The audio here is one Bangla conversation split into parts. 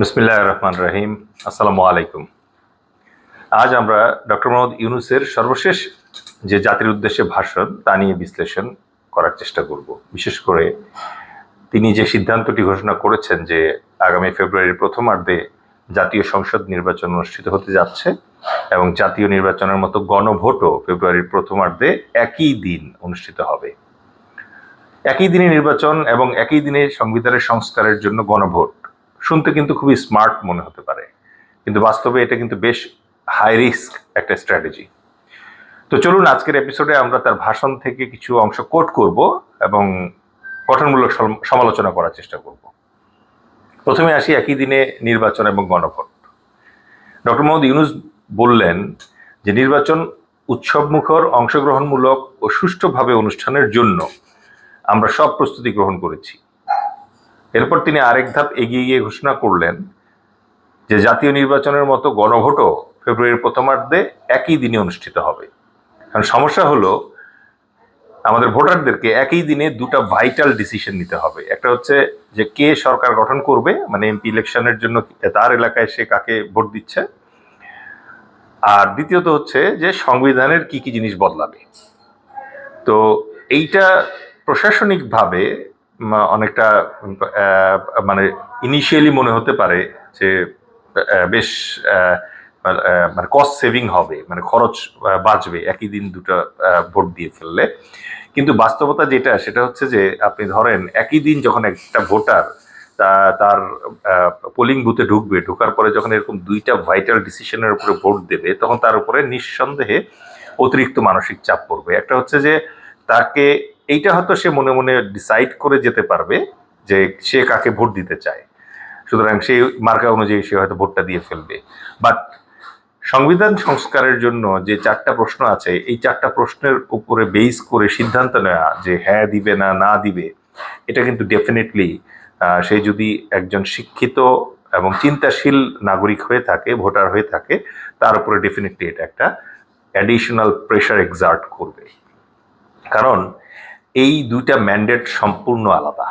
বিসমিল্লাহ রহমান রহিম আসসালামু আলাইকুম। আজ আমরা ডক্টর মোহাম্মদ ইউনুসের সর্বশেষ যে জাতির উদ্দেশ্যে ভাষণ, তা নিয়ে বিশ্লেষণ করার চেষ্টা করব। বিশেষ করে তিনি যে সিদ্ধান্তটি ঘোষণা করেছেন যে আগামী ফেব্রুয়ারির প্রথমার্ধে জাতীয় সংসদ নির্বাচন অনুষ্ঠিত হতে যাচ্ছে এবং জাতীয় নির্বাচনের মতো গণভোটও ফেব্রুয়ারির প্রথমার্ধে একই দিন অনুষ্ঠিত হবে। একই দিনে নির্বাচন এবং একই দিনে সংবিধানের সংস্কারের জন্য গণভোট শুনতে কিন্তু খুবই স্মার্ট মনে হতে পারে। কিন্তু বাস্তবে এটা কিন্তু বেশ হাই রিস্ক একটা স্ট্র্যাটেজি তো চলুন আজকের এপিসোডে আমরা তার ভাষণ থেকে কিছু অংশ কোট করব এবং গঠনমূলক সমালোচনা করার চেষ্টা করব। প্রথমে আসি একই দিনে নির্বাচন এবং গণভোট। ডক্টর মোহাম্মদ ইউনুস বললেন যে নির্বাচন উৎসবমুখর, অংশগ্রহণমূলক ও সুষ্ঠুভাবে অনুষ্ঠানের জন্য আমরা সব প্রস্তুতি গ্রহণ করেছি। এরপর তিনি আরেক ধাপ এগিয়ে গিয়ে ঘোষণা করলেন যে জাতীয় নির্বাচনের মতো গণভোটও ফেব্রুয়ারির প্রথমার্ধে একই দিনে অনুষ্ঠিত হবে। কারণ সমস্যা হলো, আমাদের ভোটারদেরকে একই দিনে দুটো ভাইটাল ডিসিশন নিতে হবে। একটা হচ্ছে যে কে সরকার গঠন করবে মানে এমপি ইলেকশনের জন্য তার এলাকায় সে কাকে ভোট দিচ্ছে। আর দ্বিতীয়ত হচ্ছে যে সংবিধানের কি কি জিনিস বদলাবে। তো এইটা প্রশাসনিকভাবে অনেকটা মানে ইনিশিয়ালি মনে হতে পারে যে বেশ মানে কস্ট সেভিং হবে মানে খরচ বাঁচবে, একই দিন দুটো ভোট দিয়ে ফেললে। কিন্তু বাস্তবতা যেটা, সেটা হচ্ছে যে, আপনি ধরেন একই দিন যখন একটা ভোটার তার পোলিং বুথে ঢুকবে, ঢোকার পরে যখন এরকম দুইটা ভাইটাল ডিসিশনের উপরে ভোট দেবে, তখন তার উপরে নিঃসন্দেহে অতিরিক্ত মানসিক চাপ পড়বে। একটা হচ্ছে যে, তাকে এইটা হয়তো সে মনে মনে ডিসাইড করে যেতে পারবে যে সে কাকে ভোট দিতে চায়। সুতরাং সেই মার্কা অনুযায়ী সে হয়তো ভোটটা দিয়ে ফেলবে। বাট সংবিধান সংস্কারের জন্য যে চারটা প্রশ্ন আছে, এই চারটা প্রশ্নের উপরে বেস করে সিদ্ধান্ত নেওয়া যে হ্যাঁ দিবে না না দিবে, এটা কিন্তু ডেফিনেটলি সে যদি একজন শিক্ষিত এবং চিন্তাশীল নাগরিক হয়ে থাকে, ভোটার হয়ে থাকে, তার উপরে ডেফিনেটলি এটা একটা অ্যাডিশনাল প্রেশার এক্সার্ট করবে। কারণ এই দুইটা ম্যান্ডেট সম্পূর্ণ আলাদা।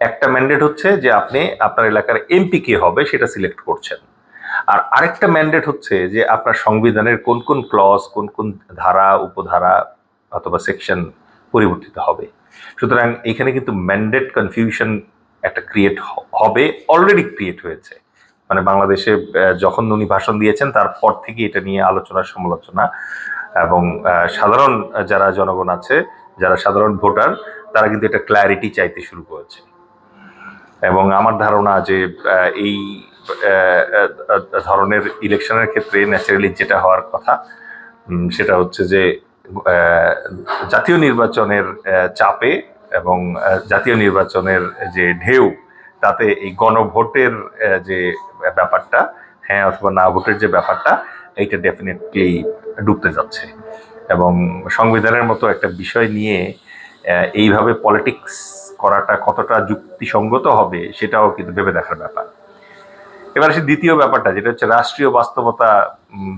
একটা ম্যান্ডেট হচ্ছে যে আপনি আপনার এলাকার এমপি কে হবে সেটা সিলেক্ট করছেন। আর আরেকটা ম্যান্ডেট হচ্ছে যে আপনার সংবিধানের কোন কোন ক্লজ কোন কোন ধারা, উপধারা অথবা সেকশন পরিবর্তিত হবে। সুতরাং এখানে কিন্তু ম্যান্ডেট কনফিউশন একটা ক্রিয়েট হবে অলরেডি ক্রিয়েট হয়েছে। মানে বাংলাদেশে যখন উনি ভাষণ দিয়েছেন তারপর থেকে এটা নিয়ে আলোচনা, সমালোচনা এবং সাধারণ যারা জনগণ আছে যারা সাধারণ ভোটার, তারা কিন্তু এটা ক্ল্যারিটি চাইতে শুরু করেছে। এবং আমার ধারণা যে এই ধরনের ইলেকশনের ক্ষেত্রে ন্যাচারালি যেটা হওয়ার কথা সেটা হচ্ছে যে জাতীয় নির্বাচনের চাপে এবং জাতীয় নির্বাচনের যে ঢেউ, তাতে এই গণভোটের যে ব্যাপারটা হ্যাঁ অথবা না ভোটের যে ব্যাপারটা, এইটা ডেফিনেটলি ডুবতে যাচ্ছে। এবং সংবিধানের মতো একটা বিষয় নিয়ে এইভাবে পলিটিক্স করাটা কতটা যুক্তিসঙ্গত হবে সেটাও কিন্তু ভেবে দেখার ব্যাপার। এবার আসি দ্বিতীয় ব্যাপারটা, যেটা হচ্ছে রাষ্ট্রীয় বাস্তবতা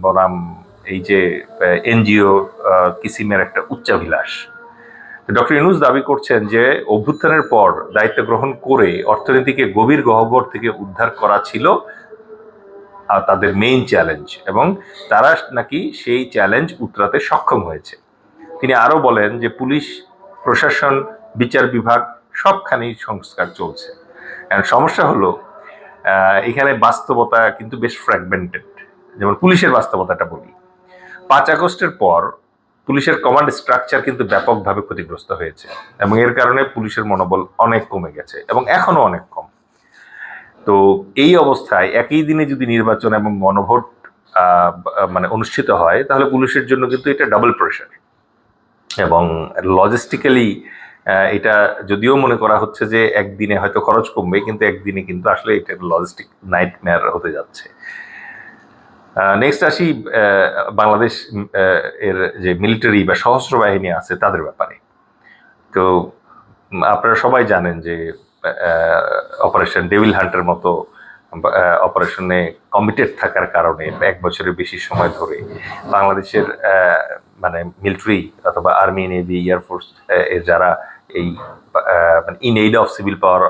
বনাম এই যে এনজিও কিসিমের একটা উচ্চাভিলাষ। ডক্টর ইনুস দাবি করছেন যে অভ্যুত্থানের পর দায়িত্ব গ্রহণ করে অর্থনীতিকে গভীর গহ্বর থেকে উদ্ধার করা ছিল তাদের মেইন চ্যালেঞ্জ এবং তারা নাকি সেই চ্যালেঞ্জ উতরাতে সক্ষম হয়েছে। তিনি আরও বলেন যে পুলিশ, প্রশাসন, বিচার বিভাগ সবখানেই সংস্কার চলছে। সমস্যা হলো এখানে বাস্তবতা কিন্তু বেশ ফ্র্যাগমেন্টেড যেমন পুলিশের বাস্তবতাটা বলি। পাঁচ আগস্টের পর পুলিশের কমান্ড স্ট্রাকচার কিন্তু ব্যাপকভাবে ক্ষতিগ্রস্ত হয়েছে এবং এর কারণে পুলিশের মনোবল অনেক কমে গেছে এবং এখনও অনেক কম। তো এই অবস্থায় একই দিনে যদি নির্বাচন এবং গণভোট মানে অনুষ্ঠিত হয়, তাহলে পুলিশের জন্য কিন্তু এটা ডাবল প্রেশার এবং লজিস্টিক্যালি এটা যদিও মনে করা হচ্ছে যে একদিনে হয়তো খরচ কমবে, কিন্তু একদিনে কিন্তু আসলে এটা লজিস্টিক নাইটমেয়ার হতে যাচ্ছে। নেক্সট আসি বাংলাদেশ এর যে মিলিটারি বা সহস্র বাহিনী আছে, তাদের ব্যাপারে। তো আপনারা সবাই জানেন যে অপারেশন ডেভিল হান্টের মতো অপারেশনে কমিটেড থাকার কারণে এক বছরের বেশি সময় ধরে বাংলাদেশের মানে মিলিটারি অথবা আর্মি নেভি এয়ারফোর্স এর যারা এই in aid of civil power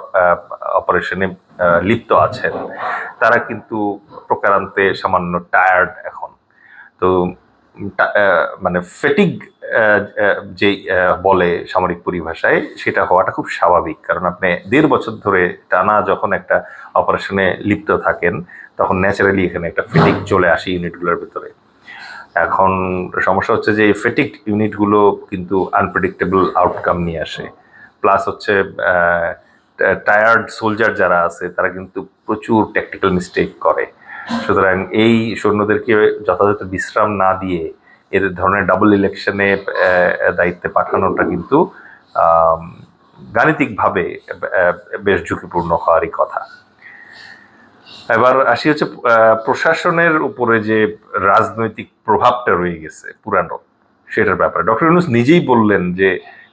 অপারেশনে লিপ্ত আছেন, তারা কিন্তু প্রকারান্তে সামান্য টায়ার্ড এখন। তো মানে ফেটিক যে বলে সামরিক পরিভাষায়, সেটা হওয়াটা খুব স্বাভাবিক। কারণ আপনি দেড় বছর ধরে টানা যখন একটা অপারেশনে লিপ্ত থাকেন, তখন ন্যাচারালি এখানে একটা ফেটিক চলে আসে ইউনিটগুলোর ভিতরে। এখন সমস্যা হচ্ছে যে এই ফেটিক ইউনিটগুলো কিন্তু আনপ্রেডিক্টেবল আউটকাম নিয়ে আসে। প্লাস হচ্ছে টায়ার্ড সোলজার যারা আছে, তারা কিন্তু প্রচুর টেকনিক্যাল মিস্টেক করে। সুতরাং এই সৈন্যদেরকে যথাযথ বিশ্রাম না দিয়ে এর ধরনের ডাবল ইলেকশনে দায়িত্বে পাঠানোটা কিন্তু গাণিতিকভাবে বেশ ঝুঁকিপূর্ণ হওয়ারই কথা। এবার আসি হচ্ছে প্রশাসনের উপরে যে রাজনৈতিক প্রভাবটা রয়ে গেছে পুরানো, সেটার ব্যাপারে। ডক্টর ইউনুস নিজেই বললেন যে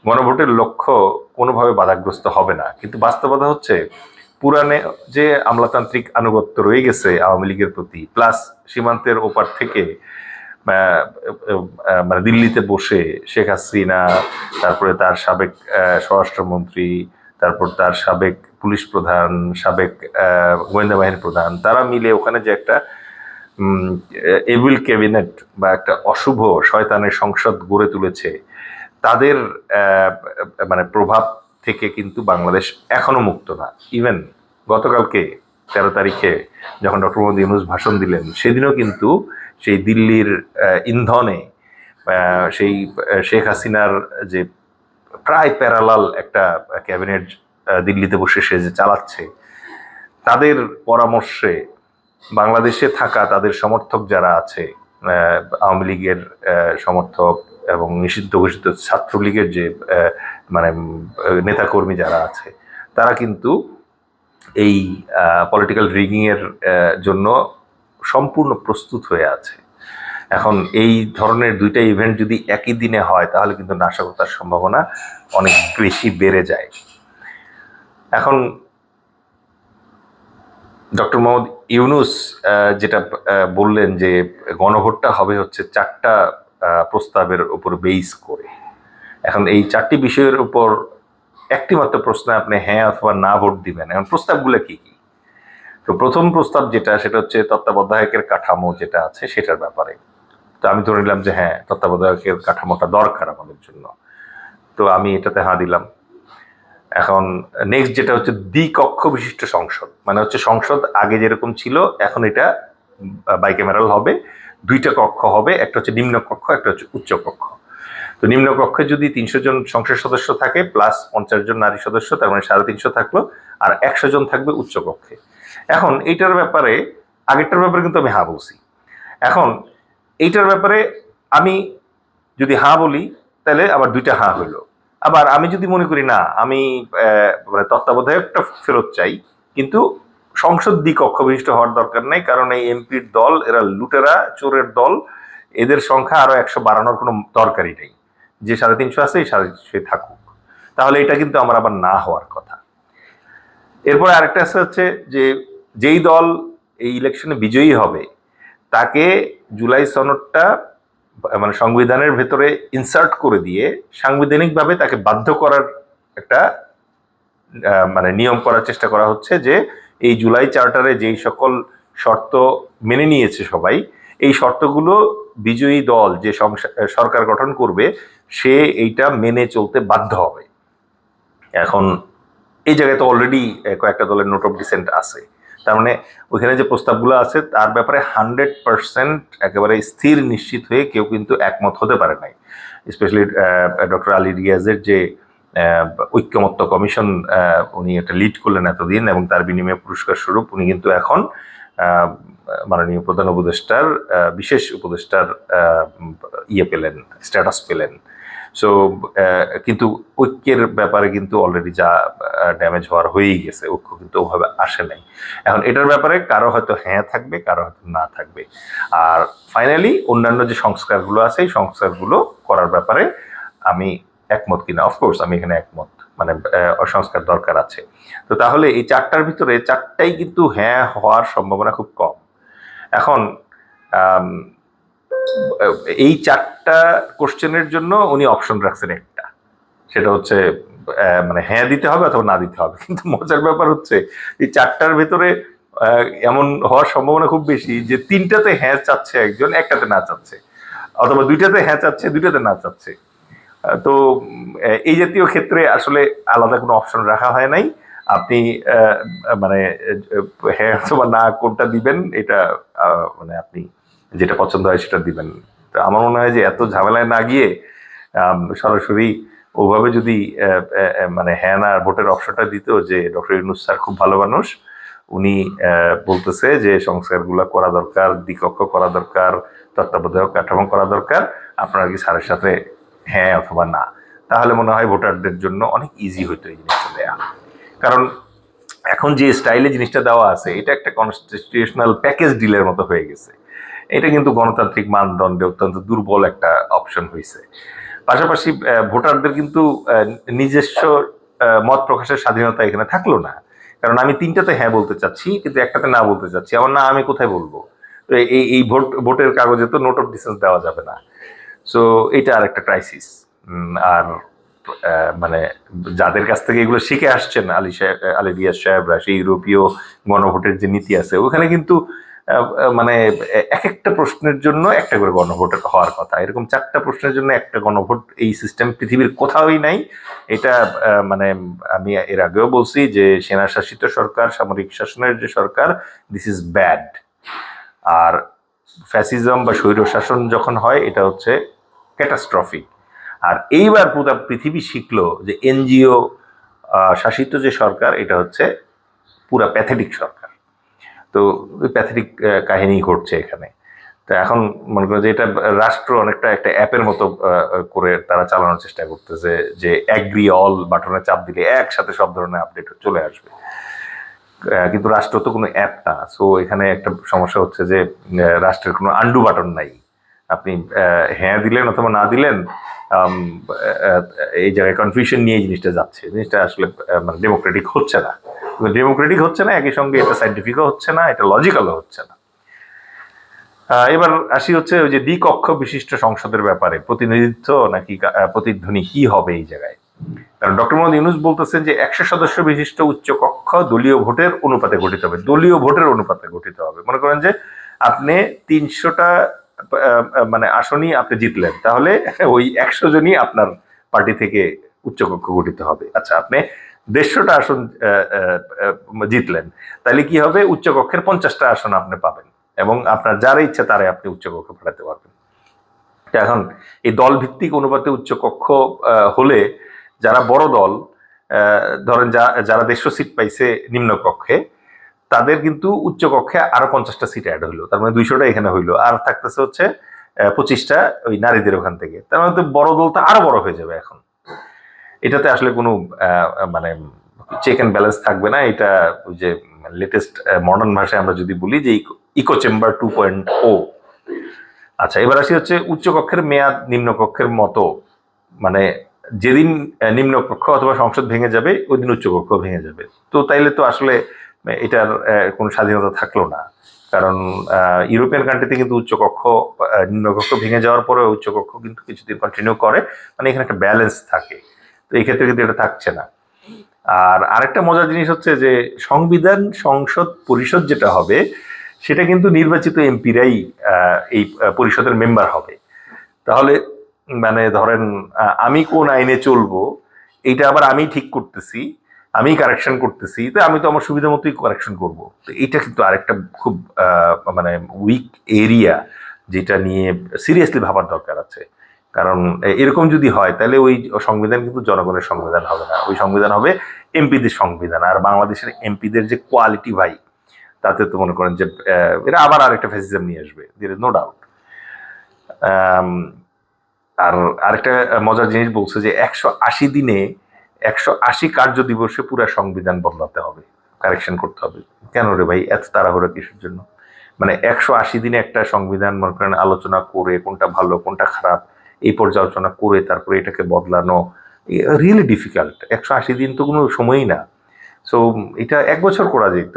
গণভোটের লক্ষ্য কোনোভাবে বাধাগ্রস্ত হবে না। কিন্তু বাস্তবতা হচ্ছে পুরানে যে আমলাতান্ত্রিক আনুগত্য রয়ে গেছে আওয়ামী লীগের প্রতি প্লাস সীমান্তের ওপার থেকে মানে দিল্লিতে বসে শেখ হাসিনা, তারপরে তার সাবেক স্বরাষ্ট্রমন্ত্রী, তারপর তার সাবেক পুলিশ প্রধান, সাবেক গোয়েন্দা বাহিনীর প্রধান, তারা মিলে ওখানে যে একটা এভিল ক্যাবিনেট বা একটা অশুভ শয়তানের সংসদ গড়ে তুলেছে, তাদের মানে প্রভাব থেকে কিন্তু বাংলাদেশ এখনও মুক্ত না। ইভেন গতকালকে তেরো তারিখে যখন ডক্টর মোহাম্মদ ইউনুস ভাষণ দিলেন, সেদিনও কিন্তু সেই দিল্লির ইন্ধনে সেই শেখ হাসিনার যে প্রায় প্যারালাল একটা ক্যাবিনেট দিল্লিতে বসে সে যে চালাচ্ছে, তাদের পরামর্শে বাংলাদেশে থাকা তাদের সমর্থক যারা আছে আওয়ামী লীগের সমর্থক এবং নিষিদ্ধ ঘোষিত ছাত্রলীগের যে মানে নেতাকর্মী যারা আছে, তারা কিন্তু এই পলিটিক্যাল রিগিং এর জন্য সম্পূর্ণ প্রস্তুত হয়ে আছে। এখন এই ধরনের দুইটা ইভেন্ট যদি একই দিনে হয়, তাহলে কিন্তু নাশকতার সম্ভাবনা অনেক বেশি বেড়ে যায়। এখন ডক্টর মোহাম্মদ ইউনুস যেটা বললেন যে গণভোটটা হবে হচ্ছে চারটা প্রস্তাবের উপর বেস করে। এখন এই চারটি বিষয়ের উপর একটি মাত্র প্রশ্নে আপনি হ্যাঁ অথবা না ভোট দিবেন। এখন প্রস্তাবগুলো কি কি? তো প্রথম প্রস্তাব যেটা, সেটা হচ্ছে তত্ত্বাবধায়কের কাঠামো যেটা আছে, সেটার ব্যাপারে। তো আমি ধরে নিলাম যে হ্যাঁ তত্ত্বাবধায়কের কাঠামোটা দরকার আমাদের জন্য। তো আমি এটাতে হাঁ দিলাম। এখন নেক্সট যেটা হচ্ছে দ্বিকক্ষ বিশিষ্ট সংসদ। মানে হচ্ছে সংসদ আগে যেরকম ছিল, এখন এটা বাইক্যামেরাল হবে। দুইটা কক্ষ হবে, একটা হচ্ছে নিম্ন কক্ষ, একটা হচ্ছে উচ্চ কক্ষ। তো নিম্ন কক্ষে যদি তিনশো জন সংসদ সদস্য থাকে প্লাস পঞ্চাশ জন নারী সদস্য, তার মানে সাড়ে তিনশো থাকল, আর একশো জন থাকবে উচ্চ কক্ষে। এখন এইটার ব্যাপারে, আগেরটার ব্যাপারে কিন্তু আমি হা বলছি। এখন এইটার ব্যাপারে আমি যদি হা বলি, তাহলে আবার দুইটা হা হইল। আবার আমি যদি মনে করি না, আমি মানে তত্ত্বাবধায়কটা ফেরত চাই, কিন্তু সংসদ দ্বিকক্ষ বিশিষ্ট হওয়ার দরকার নেই, কারণ এই এমপির দল, এরা লুটেরা, চোরের দল, এদের সংখ্যা আরও একশো বাড়ানোর কোনো দরকারই নেই। যে সাড়ে তিনশো আছে, এই সাড়ে তিনশোই থাকুক। তাহলে এটা কিন্তু আমার আবার না হওয়ার কথা। এরপরে আরেকটা আছে হচ্ছে যে, যেই দল এই ইলেকশনে বিজয়ী হবে, তাকে জুলাই সনদটা মানে সংবিধানের ভেতরে ইনসার্ট করে দিয়ে সাংবিধানিকভাবে তাকে বাধ্য করার একটা মানে নিয়ম করার চেষ্টা করা হচ্ছে যে এই জুলাই চার্টারে যেই সকল শর্ত মেনে নিয়েছে সবাই, এই শর্তগুলো বিজয়ী দল যে সরকার গঠন করবে, সে এইটা মেনে চলতে বাধ্য হবে। এখন এই জায়গায় তো অলরেডি কয়েকটা দলের নোট অফ ডিসেন্ট আছে। তার মানে ওইখানে যে প্রস্তাবগুলো আছে, তার ব্যাপারে হান্ড্রেড পার্সেন্ট একেবারে স্থির নিশ্চিত হয়ে কেউ কিন্তু একমত হতে পারে নাই। স্পেশালি ডক্টর আলী রিয়াজের যে ঐক্যমত্য কমিশন উনি একটা লিড করলেন এতদিন এবং তার বিনিময়ে পুরস্কার স্বরূপ উনি কিন্তু এখন মাননীয় প্রধান উপদেষ্টার বিশেষ উপদেষ্টার ইয়ে পেলেন স্ট্যাটাস পেলেন। সো কিন্তু ঐক্যের ব্যাপারে কিন্তু অলরেডি যা ড্যামেজ হওয়ার হয়েই গেছে, ঐক্য কিন্তু ওভাবে আসে নাই। এখন এটার ব্যাপারে কারও হয়তো হ্যাঁ থাকবে, কারও হয়তো না থাকবে। আর ফাইনালি অন্যান্য যে সংস্কারগুলো আছে, এই সংস্কারগুলো করার ব্যাপারে আমি একমত কিনা? অফকোর্স আমি এখানে একমত। মানে সংস্কার দরকার আছে। তো তাহলে এই চারটার ভিতরে চারটাই কিন্তু হ্যাঁ হওয়ার সম্ভাবনা খুব কম। এখন এই চারটা কোশ্চেনের জন্য উনি অপশন রাখছেন একটা। সেটা হচ্ছে মানে হ্যাঁ দিতে হবে অথবা না দিতে হবে। কিন্তু মজার ব্যাপার হচ্ছে, এই চারটার ভেতরে এমন হওয়ার সম্ভাবনা খুব বেশি যে তিনটাতে হ্যাঁ চাচ্ছে একজন, একটাতে না চাচ্ছে। অথবা দুইটাতে হ্যাঁ চাচ্ছে, দুইটাতে না চাচ্ছে। তো এই জাতীয় ক্ষেত্রে আসলে আলাদা কোনো অপশন রাখা হয় নাই। আপনি মানে হ্যাঁ অথবা না কোনটা দিবেন, এটা মানে আপনি যেটা পছন্দ হয় সেটা দিবেন। তো আমার মনে হয় যে এত ঝামেলায় না গিয়ে সরাসরি ওভাবে যদি মানে হ্যাঁ না ভোটের অপশনটা দিত যে ডক্টর ইউনুস স্যার খুব ভালো মানুষ, উনি বলতেছে যে সংস্কারগুলো করা দরকার, দ্বিকক্ষ করা দরকার, তত্ত্বাবধায়ক কাঠামো করা দরকার, আপনারা কি স্যারের সাথে হ্যাঁ অথবা না। তাহলে মনে হয় ভোটারদের জন্য অনেক ইজি হতো এই জিনিসটা দেয়া। কারণ এখন যে স্টাইলে জিনিসটা দেওয়া আছে, এটা একটা কনস্টিটিউশনাল প্যাকেজ ডিলের মতো হয়ে গেছে। এটা কিন্তু গণতান্ত্রিক মানদণ্ডে অত্যন্ত দুর্বল একটা অপশন হয়েছে পাশাপাশি ভোটারদের কিন্তু নিজস্ব মত প্রকাশের স্বাধীনতা এখানে থাকল না। কারণ আমি তিনটাতে হ্যাঁ বলতে চাচ্ছি, কিন্তু একটাতে না বলতে চাচ্ছি। আমার না আমি কোথায় বলব? তো এই এই ভোট, ভোটের কাগজে তো নোট অফ ডিসেন্স দেওয়া যাবে না। সো এটা আর একটা ক্রাইসিস আর মানে যাদের কাছ থেকে এগুলো শিখে আসছেন, আলী সাহেব আলী রিয়াজ সাহেবরা, সেই ইউরোপীয় গণভোটের যে নীতি আছে, ওখানে কিন্তু মানে এক একটা প্রশ্নের জন্য একটা করে গণভোট হওয়ার কথা। এরকম চারটা প্রশ্নের জন্য একটা গণভোট এই সিস্টেম পৃথিবীর কোথাওই নাই। এটা মানে আমি এর আগেও বলছি যে সেনা শাসিত সরকার, সামরিক শাসনের যে সরকার দিস ইজ ব্যাড আর ফ্যাসিজম বা স্বৈর শাসন যখন হয়, এটা হচ্ছে ক্যাটাস্ট্রফিক। আর এইবার পুরো পৃথিবী শিখলো যে এনজিও শাসিত যে সরকার, এটা হচ্ছে পুরা প্যাথেটিক সরকার। তো প্যাথেটিক কাহিনী ঘটছে এখানে। তো এখন মনে করেন যে এটা রাষ্ট্র অনেকটা একটা অ্যাপের মতো করে তারা চালানোর চেষ্টা করতেছে যে অ্যাগ্রি অল বাটনে চাপ দিলে একসাথে সব ধরনের আপডেট চলে আসবে। কিন্তু রাষ্ট্র তো কোনো অ্যাপ না। সো এখানে একটা সমস্যা হচ্ছে যে রাষ্ট্রের কোনো আন্ডু বাটন নাই। আপনি হ্যাঁ দিলেন অথবা না দিলেন এই জায়গায় কনফিউশন নিয়ে জিনিসটা যাচ্ছে। জিনিসটা আসলে মানে ডেমোক্রেটিক হচ্ছে না। ডেমোক্রেটিক হচ্ছে না, একই সঙ্গে এটা সাইন্টিফিকও হচ্ছে না, এটা লজিক্যালও হচ্ছে না। এবার আসি হচ্ছে ওই যে দ্বিকক্ষ বিশিষ্ট সংসদের ব্যাপারে। প্রতিনিধিত্ব নাকি প্রতিধ্বনি কি হবে এই জায়গায়? কারণ ডক্টর মোহাম্মদ ইউনুস বলতেছেন যে একশো সদস্য বিশিষ্ট উচ্চ কক্ষ দলীয় ভোটের অনুপাতে গঠিত হবে। দলীয় ভোটের অনুপাতে গঠিত হবে। মনে করেন যে আপনি তিনশোটা মানে আসনই আপনি জিতলেন। তাহলে ওই একশো জনই আপনার পার্টি থেকে উচ্চকক্ষ গঠিত হবে। আচ্ছা আপনি দেড়শোটা আসন জিতলেন। তাহলে কি হবে? উচ্চকক্ষের পঞ্চাশটা আসন আপনি পাবেন এবং আপনার যারা ইচ্ছা তারে আপনি উচ্চকক্ষে পাঠাতে পারবেন। এখন এই দল ভিত্তিক অনুপাতে উচ্চকক্ষ হলে যারা বড় দল ধরেন যা- যারা দেড়শো সিট পাইছে নিম্নকক্ষে তাদের কিন্তু উচ্চকক্ষে আরও পঞ্চাশটা সিট অ্যাড হইল। তার মানে দুইশোটা এখানে হইল। আর থাকতেছে হচ্ছে পঁচিশটা ওই নারীদের ওখান থেকে। তার মানে বড় দল তো আরও বড় হয়ে যাবে এখন। এটাতে আসলে কোনো মানে চেক অ্যান্ড ব্যালেন্স থাকবে না। এটা যে লেটেস্ট মডার্ন ভাষায় আমরা যদি বলি যে echo chamber two point o আচ্ছা এবার আসি হচ্ছে উচ্চকক্ষের মেয়াদ নিম্নকক্ষের মতো। মানে যেদিন নিম্নকক্ষ অথবা সংসদ ভেঙে যাবে ওই দিন উচ্চকক্ষ ভেঙে যাবে। তো তাইলে তো আসলে এটার আহ, কোনো স্বাধীনতা থাকল না। কারণ ইউরোপিয়ান কান্ট্রিতে কিন্তু উচ্চকক্ষ নিম্নকক্ষ ভেঙে যাওয়ার পরে উচ্চকক্ষ কিন্তু কিছুদিন কন্টিনিউ করে। মানে এখানে একটা ব্যালেন্স থাকে। তো এই ক্ষেত্রে কিন্তু এটা থাকছে না। আর আরেকটা মজার জিনিস হচ্ছে যে সংবিধান সংসদ পরিষদ যেটা হবে সেটা কিন্তু নির্বাচিত এমপিরাই এই পরিষদের মেম্বার হবে। তাহলে মানে ধরেন আমি কোন আইনে চলবো এটা আবার আমি ঠিক করতেছি আমি কারেকশন করতেছি, তো আমি তো আমার সুবিধা মতোই কারেকশন করব। তো এটা কিন্তু আরেকটা খুব মানে উইক এরিয়া যেটা নিয়ে সিরিয়াসলি ভাবার দরকার আছে। কারণ এরকম যদি হয়, তাহলে ওই সংবিধান কিন্তু জনগণের সংবিধান হবে না। ওই সংবিধান হবে এমপিদের সংবিধান। আর বাংলাদেশের এমপিদের যে কোয়ালিটি ভাই, তাতে তো মনে করেন যে এরা আবার আরেকটা ফ্যাসিজম নিয়ে আসবে। দের নো ডাউট আর আরেকটা মজার জিনিস বলছে যে একশো আশি দিনে একশো আশি কার্য দিবসে পুরো সংবিধান বদলাতে হবে কারেকশন করতে হবে। কেন রে ভাই? এত তাড়াহুড়া কিসের জন্য? মানে একশো আশি দিনে একটা সংবিধান, মনে করেন, আলোচনা করে কোনটা ভালো, কোনটা খারাপ, এই পর্যালোচনা করে তারপরে এটাকে বদলানো রিয়েলি ডিফিকাল্ট একশো আশি দিন তো কোনো সময়ই না। সো এটা এক বছর করা যেত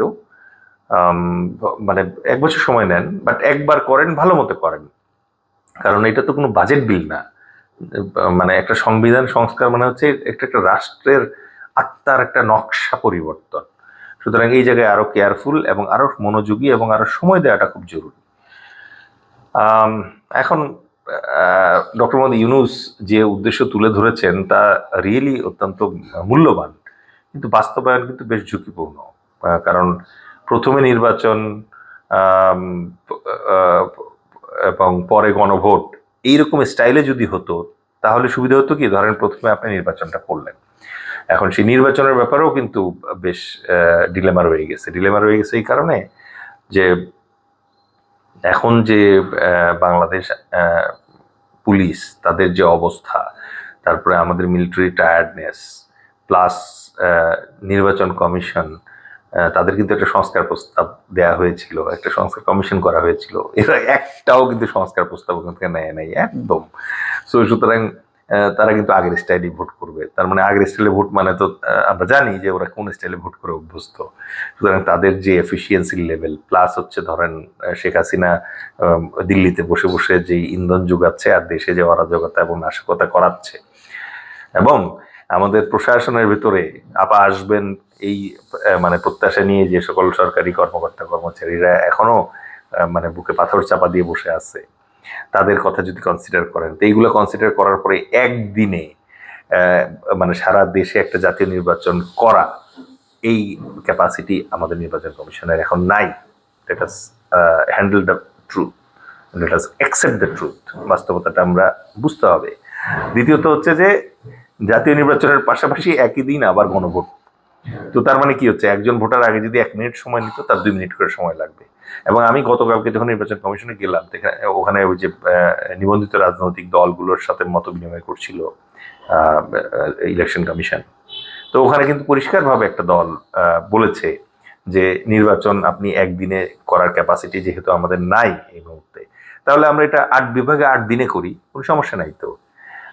মানে এক বছর সময় নেন বাট একবার করেন, ভালো মতো করেন। কারণ এটা তো কোনো বাজেট বিল না। মানে একটা সংবিধান সংস্কার মানে হচ্ছে একটা একটা রাষ্ট্রের আত্মার একটা নকশা পরিবর্তন। সুতরাং এই জায়গায় আরও কেয়ারফুল এবং আরও মনোযোগী এবং আরও সময় দেওয়াটা খুব জরুরি। এখন ডক্টর মোহাম্মদ ইউনুস যে উদ্দেশ্য তুলে ধরেছেন তা রিয়েলি অত্যন্ত মূল্যবান। কিন্তু বাস্তবায়ন কিন্তু বেশ ঝুঁকিপূর্ণ। কারণ প্রথমে নির্বাচন এবং পরে গণভোট এইরকম স্টাইলে যদি হতো, তাহলে সুবিধা হতো কি? ধরেন প্রথমে আপনি নির্বাচনটা করলেন। এখন সেই নির্বাচনের ব্যাপারেও কিন্তু বেশ ডিলেমা রয়ে গেছে। ডিলেমা রয়ে গেছে এই কারণে যে এখন যে বাংলাদেশ পুলিশ, তাদের যে অবস্থা, তারপরে আমাদের মিলিটারি টায়ার্ডনেস প্লাস নির্বাচন কমিশন তাদের কিন্তু একটা সংস্কার প্রস্তাব দেয়া হয়েছিল, একটা সংস্কার কমিশন করা হয়েছিল। এরা একটাও কিন্তু সংস্কার প্রস্তাব ওখান থেকে নেয় নাই, একদম। সো সুতরাং তারা কিন্তু আগের স্টাইলে ভোট করবে। তার মানে আগের স্টাইলে ভোট মানে তো আমরা জানি যে ওরা কোন স্টাইলে ভোট করে অভ্যস্ত। সুতরাং তাদের যে এফিসিয়েন্সি লেভেল প্লাস হচ্ছে ধরেন শেখ হাসিনা দিল্লিতে বসে বসে যে ইন্ধন যোগাচ্ছে আর দেশে যে অরাজকতা এবং নাশকতা করাচ্ছে। এবং আমাদের প্রশাসনের ভিতরে আপা আসবেন এই মানে প্রত্যাশা নিয়ে যে সকল সরকারি কর্মকর্তা কর্মচারীরা এখনও আহ, মানে বুকে পাথর চাপা দিয়ে বসে আছে তাদের কথা যদি কনসিডার করেন। তো এইগুলো কনসিডার করার পরে একদিনে মানে সারা দেশে একটা জাতীয় নির্বাচন করা এই ক্যাপাসিটি আমাদের নির্বাচন কমিশনের এখন নাই। Let handle the truth let accept the truth বাস্তবতাটা আমরা বুঝতে হবে। দ্বিতীয়ত হচ্ছে যে জাতীয় নির্বাচনের পাশাপাশি একই দিন আবার গণভোট। তো তার মানে কি হচ্ছে? একজন ভোটার আগে যদি এক মিনিট সময় নিত তার দুই মিনিট করে সময় লাগবে। এবং আমি গতকালকে যখন নির্বাচন কমিশনে গেলাম ওখানে ওই যে নিবন্ধিত রাজনৈতিক দলগুলোর সাথে মত বিনিময় করছিল ইলেকশন কমিশন। তো ওখানে কিন্তু পরিষ্কারভাবে একটা দল আহ, বলেছে যে নির্বাচন আপনি একদিনে করার ক্যাপাসিটি যেহেতু আমাদের নাই এই মুহূর্তে। তাহলে আমরা এটা আট বিভাগে আট দিনে করি কোনো সমস্যা নাই তো।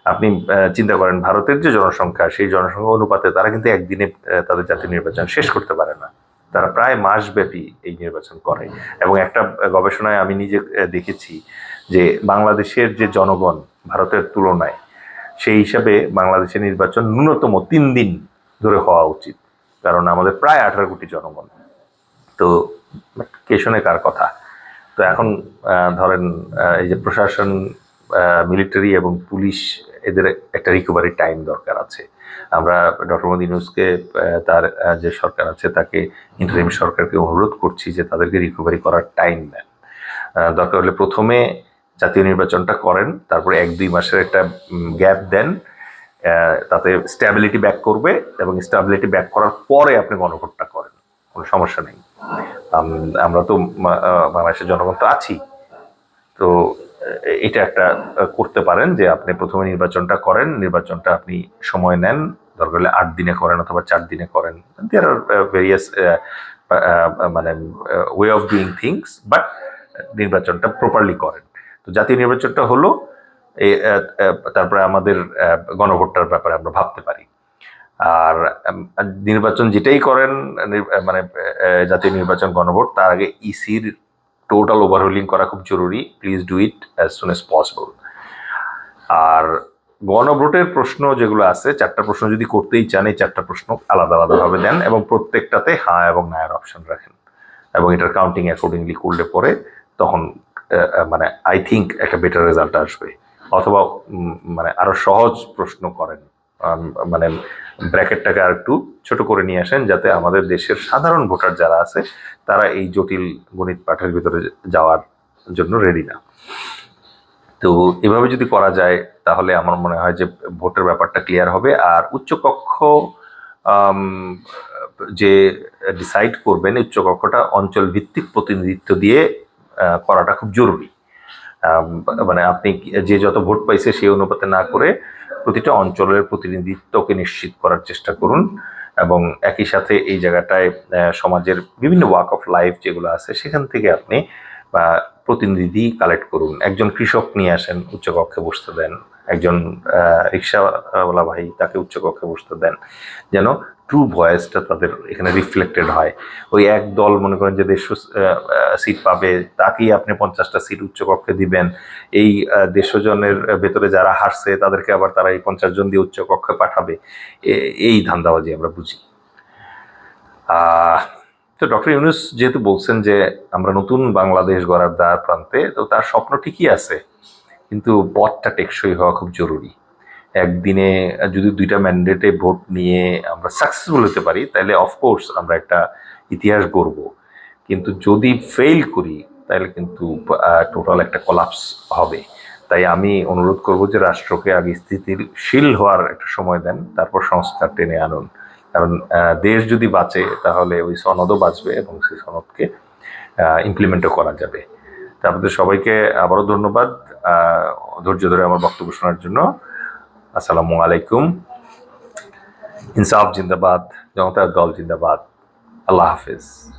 আপনি চিন্তা করেন ভারতের যে জনসংখ্যা, সেই জনসংখ্যা অনুপাতে তারা কিন্তু একদিনে তাদের জাতীয় নির্বাচন শেষ করতে পারে না। তারা প্রায় মাসব্যাপী এই নির্বাচন করে। এবং একটা গবেষণায় আমি নিজে দেখেছি যে বাংলাদেশের যে জনগণ ভারতের তুলনায়, সেই হিসাবে বাংলাদেশের নির্বাচন ন্যূনতম তিন দিন ধরে হওয়া উচিত। কারণ আমাদের প্রায় আঠারো কোটি জনগণ। তো, কে শোনে কার কথা? তো এখন ধরেন এই যে প্রশাসন মিলিটারি এবং পুলিশ এদের একটা রিকভারি টাইম দরকার আছে। আমরা ডক্টর মোদী নিউজকে তার যে সরকার আছে, তাকে ইন্টারিম সরকারকে অনুরোধ করছি যে তাদেরকে রিকভারি করার টাইম দেন। দরকার হলে প্রথমে জাতীয় নির্বাচনটা করেন, তারপরে এক, দুই মাসের একটা গ্যাপ দেন তাতে স্ট্যাবিলিটি ব্যাক করবে এবং স্ট্যাবিলিটি ব্যাক করার পরে আপনি গণভোটটা করেন। কোনো সমস্যা নেই। আমরা তো বাংলাদেশের জনগণ তো আছি। তো এটা একটা করতে পারেন যে আপনি প্রথমে নির্বাচনটা করেন, নির্বাচনটা আপনি সময় নেন, দরকার হলে আট দিনে করেন অথবা চার দিনে করেন। দেয়ার আর ভেরিয়াস মানে way of doing things but নির্বাচনটা প্রপারলি করেন। তো জাতীয় নির্বাচনটা হলো তারপরে আমাদের গণভোটটার ব্যাপারে আমরা ভাবতে পারি। আর নির্বাচন যেটাই করেন মানে জাতীয় নির্বাচন গণভোট, তার আগে ইসির টোটাল ওভারহোলিং করা খুব জরুরি। Please do it as soon as possible আর গণভোটের প্রশ্ন যেগুলো আছে, চারটা প্রশ্ন যদি করতেই চান, এই চারটা প্রশ্ন আলাদা আলাদাভাবে দেন এবং প্রত্যেকটাতে হ্যাঁ এবং নায়ের অপশন রাখেন। এবং এটার কাউন্টিং অ্যাকর্ডিংলি করলে পরে তখন মানে আই থিঙ্ক একটা বেটার রেজাল্ট আসবে। অথবা মানে আরও সহজ প্রশ্ন করেন। মানে ব্র্যাকেটটাকে আর একটু ছোট করে নিয়ে আসেন যাতে আমাদের দেশের সাধারণ ভোটার যারা আছে, তারা এই জটিল গণিত পাঠের ভিতরে যাওয়ার জন্য রেডি না। তো এভাবে যদি করা যায়, তাহলে আমার মনে হয় যে ভোটের ব্যাপারটা ক্লিয়ার হবে। আর উচ্চকক্ষ যে ডিসাইড করবেন উচ্চকক্ষটা অঞ্চল ভিত্তিক প্রতিনিধিত্ব দিয়ে করাটা খুব জরুরি। মানে আপনি যে যত ভোট পাইছে সেই অনুপাতে না করে প্রতিটা অঞ্চলের প্রতিনিধিত্বকে নিশ্চিত করার চেষ্টা করুন এবং একই সাথে এই জায়গাটায় সমাজের বিভিন্ন ওয়াক অফ লাইফ যেগুলো আছে, সেখান থেকে আপনি প্রতিনিধি কালেক্ট করুন। একজন কৃষক নিয়ে আসেন, উচ্চকক্ষে বসতে দেন। একজন রিক্সাওয়ালা ভাই তাকে উচ্চকক্ষে বসতে দেন। যেন ট্রু ভয়েসটা তাদের এখানে রিফ্লেক্টেড হয়। ওই এক দল মনে করেন যে দেড়শো সিট পাবে, তাকেই আপনি পঞ্চাশটা সিট উচ্চকক্ষে দিবেন। এই দেড়শো জনের ভেতরে যারা হারছে, তাদেরকে আবার তারা এই পঞ্চাশ জন দিয়ে উচ্চকক্ষে পাঠাবে। এই ধান্দাবাজি আমরা বুঝি। তো ডক্টর ইউনুস যেহেতু বলছেন যে আমরা নতুন বাংলাদেশ গড়ার দ্বার প্রান্তে, তো তার স্বপ্ন ঠিকই আছে। কিন্তু পথটা টেকসই হওয়া খুব জরুরি। একদিনে যদি দুইটা ম্যান্ডেটে ভোট নিয়ে আমরা সাকসেসফুল হতে পারি, তাহলে অফকোর্স আমরা একটা ইতিহাস গড়ব। কিন্তু যদি ফেল করি, তাহলে কিন্তু টোটাল একটা কলাপস হবে। তাই আমি অনুরোধ করব যে রাষ্ট্রকে আগে স্থিতিশীল হওয়ার একটা সময় দেন, তারপর সংস্কার টেনে আনুন। কারণ দেশ যদি বাঁচে, তাহলে ওই সনদও বাঁচবে এবং সেই সনদকে ইমপ্লিমেন্টও করা যাবে। তা আপনাদের সবাইকে আবারও ধন্যবাদ। ধৈর্য ধরে আমার বক্তব্য শোনার জন্য। আসসালামু আলাইকুম। ইনসাফ জিন্দাবাদ, জনতার দল জিন্দাবাদ। আল্লাহ হাফেজ।